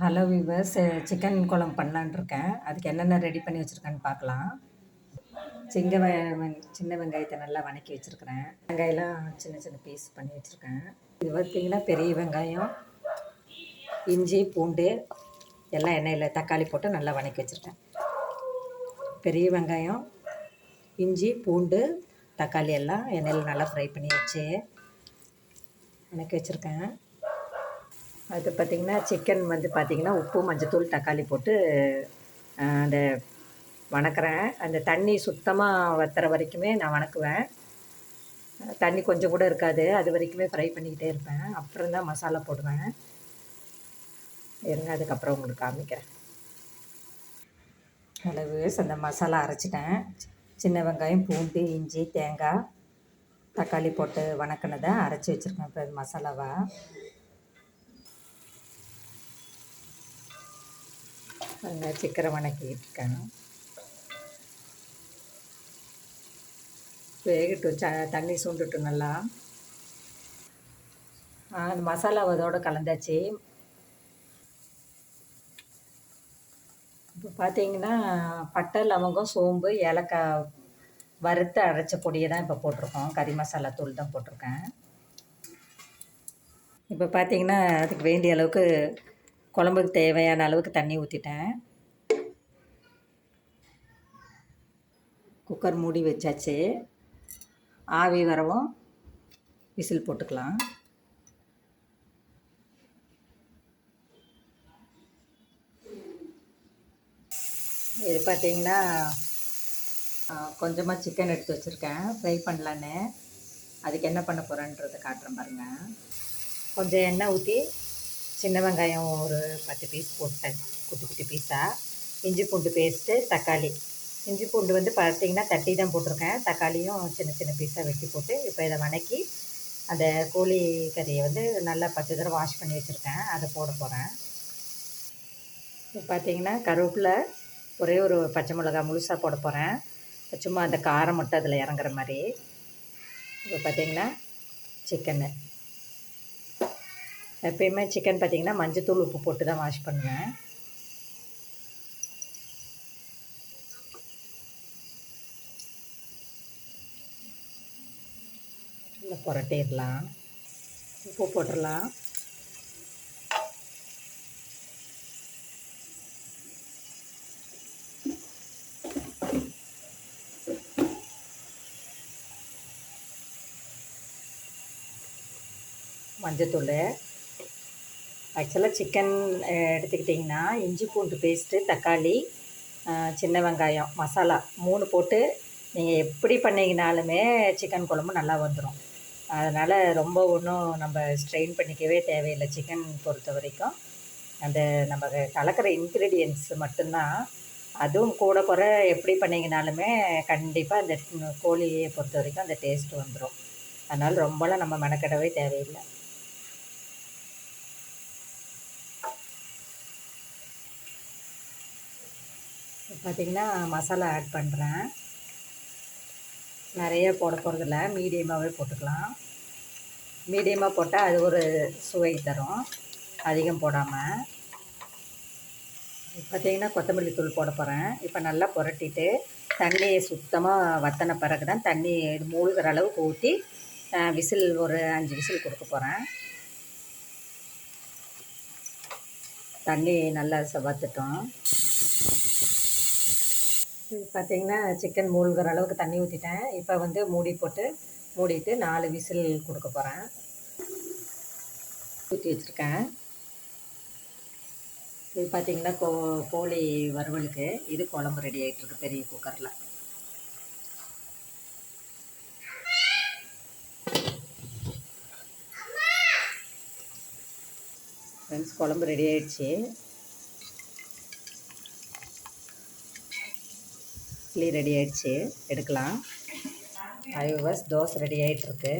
Hello viewers chicken குழம்பு பண்ணலான்னு இருக்கேன். அதுக்கு என்னென்ன ரெடி பண்ணி வச்சுருக்கேன்னு பார்க்கலாம். சிங்க வெ- சின்ன வெங்காயத்தை நல்லா வணக்கி வச்சுருக்கிறேன். வெங்காயம்லாம் சின்ன சின்ன பீஸ் பண்ணி வச்சுருக்கேன். இது பார்த்திங்கன்னா பெரிய வெங்காயம் இஞ்சி பூண்டு எல்லாம் எண்ணெயில் தக்காளி போட்டு நல்லா வணக்கி வச்சுருக்கேன். பெரிய வெங்காயம் இஞ்சி பூண்டு தக்காளி எல்லாம் எண்ணெயில் நல்லா ஃப்ரை பண்ணி வச்சு வணக்கி வச்சுருக்கேன். அது பார்த்திங்கன்னா சிக்கன் வந்து பார்த்திங்கன்னா உப்பு மஞ்சத்தூள் தக்காளி போட்டு அந்த வணக்கிறேன். அந்த தண்ணி சுத்தமாக வத்துற வரைக்குமே நான் வணக்குவேன். தண்ணி கொஞ்சம் கூட இருக்காது. அது வரைக்குமே ஃப்ரை பண்ணிக்கிட்டே இருப்பேன். அப்புறம் தான் மசாலா போடுவேன். இருங்க அதுக்கப்புறம் உங்களுக்கு காமிக்கிறேன். அளவு அந்த மசாலா அரைச்சிட்டேன். சின்ன வெங்காயம் பூண்டு இஞ்சி தேங்காய் தக்காளி போட்டு வணக்கினதை அரைச்சி வச்சுருக்கேன். இப்போ மசாலாவாக மசாலாவை அந்த சிக்கரை வணக்கிட்டு இருக்கேன் வேகட்டும் ச தண்ணி சூண்டுட்டும் நல்லா. அந்த மசாலா அதோடு கலந்தாச்சு. இப்போ பார்த்தீங்கன்னா பட்டை லவங்கம் சோம்பு ஏலக்காய் வறுத்து அரைச்ச பொடியை தான் இப்போ போட்டிருக்கோம். கறி மசாலா தூள் தான் போட்டிருக்கேன். இப்போ பார்த்தீங்கன்னா அதுக்கு வேண்டிய அளவுக்கு குழம்புக்கு தேவையான அளவுக்கு தண்ணி ஊற்றிட்டேன் குக்கர் மூடி வச்சாச்சு. ஆவி வரவும் விசில் போட்டுக்கலாம். இது பார்த்தீங்கன்னா கொஞ்சமாக சிக்கன் எடுத்து வச்சுருக்கேன். ஃப்ரை பண்ணலான்னு. அதுக்கு என்ன பண்ண போகிறேன்றதை காட்டுறேன் பாருங்கள் கொஞ்சம் எண்ணெய் ஊற்றி சின்ன வெங்காயம் ஒரு பத்து பீஸ் போட்டேன். குட்டி குட்டி பீஸாக இஞ்சி பூண்டு பேஸ்ட்டு தக்காளி. இஞ்சி பூண்டு வந்து பார்த்தீங்கன்னா தட்டி தான் போட்டிருக்கேன். தக்காளியும் சின்ன சின்ன பீஸாக வெட்டி போட்டு இப்போ இதை வணக்கி அந்த கோழி கறியை வந்து நல்லா பத்து தடவை வாஷ் பண்ணி வச்சுருக்கேன். அதை போட போகிறேன் இப்போ பார்த்தீங்கன்னா கருவேப்பில் ஒரே ஒரு பச்சை மிளகா முழுசாக போட போகிறேன் சும்மா அந்த காரம் மட்டும் அதில் இறங்குற மாதிரி. இப்போ பார்த்தீங்கன்னா சிக்கனு எப்பயுமே சிக்கன் பார்த்தீங்கன்னா மஞ்சத்தூள் உப்பு போட்டு தான் வாஷ் பண்ணுவேன். இல்லை புரட்டிடலாம். உப்பு போட்டுடலாம். மஞ்சத்தூள். ஆக்சுவலாக சிக்கன் எடுத்துக்கிட்டிங்கன்னா இஞ்சி பூண்டு பேஸ்ட்டு தக்காளி சின்ன வெங்காயம் மசாலா மூணு போட்டு நீங்கள் எப்படி பண்ணீங்கனாலுமே சிக்கன் குழம்பு நல்லா வந்துடும் அதனால் ரொம்ப ஒன்றும் நம்ம ஸ்ட்ரெயின் பண்ணிக்கவே தேவையில்லை சிக்கன் பொறுத்த வரைக்கும். அந்த நம்ம கலக்கிற இன்க்ரீடியன்ஸ் மட்டும்தான். அதுவும் கூட குறை எப்படி பண்ணீங்கனாலுமே கண்டிப்பாக அந்த கோழியை பொறுத்த வரைக்கும் அந்த டேஸ்ட் வந்துடும் அதனால் ரொம்பலாம் நம்ம மெனக்கெடவே தேவையில்லை. பார்த்திங்கன்னா மசாலா ஆட் பண்ணுறேன் நிறைய போட போகிறதில்ல மீடியமாகவே போட்டுக்கலாம். மீடியமாக போட்டால் அது ஒரு சுவை தரும். அதிகம் போடாமல் பார்த்திங்கன்னா கொத்தமல்லி தூள் போட போகிறேன் இப்போ நல்லா புரட்டிட்டு தண்ணியை சுத்தமாக வத்தின பிறகு தான் தண்ணி மூழ்கிற அளவுக்கு ஊற்றி விசில் ஒரு அஞ்சு விசில் கொடுக்க போகிறேன் தண்ணி நல்லா ச- வத்துட்டோம். பார்த்தீங்கன்னா சிக்கன் மூழ்கிற அளவுக்கு தண்ணி ஊற்றிட்டேன் இப்போ வந்து மூடி போட்டு மூடிட்டு நாலு விசில் கொடுக்க போகிறேன் ஊற்றி வச்சுருக்கேன். இது பார்த்தீங்கன்னா கோ கோழி வறுவலுக்கு. இது குழம்பு ரெடி ஆகிட்டுருக்கு பெரிய குக்கரில் ஃப்ரெண்ட்ஸ் குழம்பு ரெடி ஆகிடுச்சி இட்லி ரெடி ஆயிடுச்சு. எடுக்கலாம். ஐவர்ஸ் தோசை ரெடி ஆகிட்டுருக்கு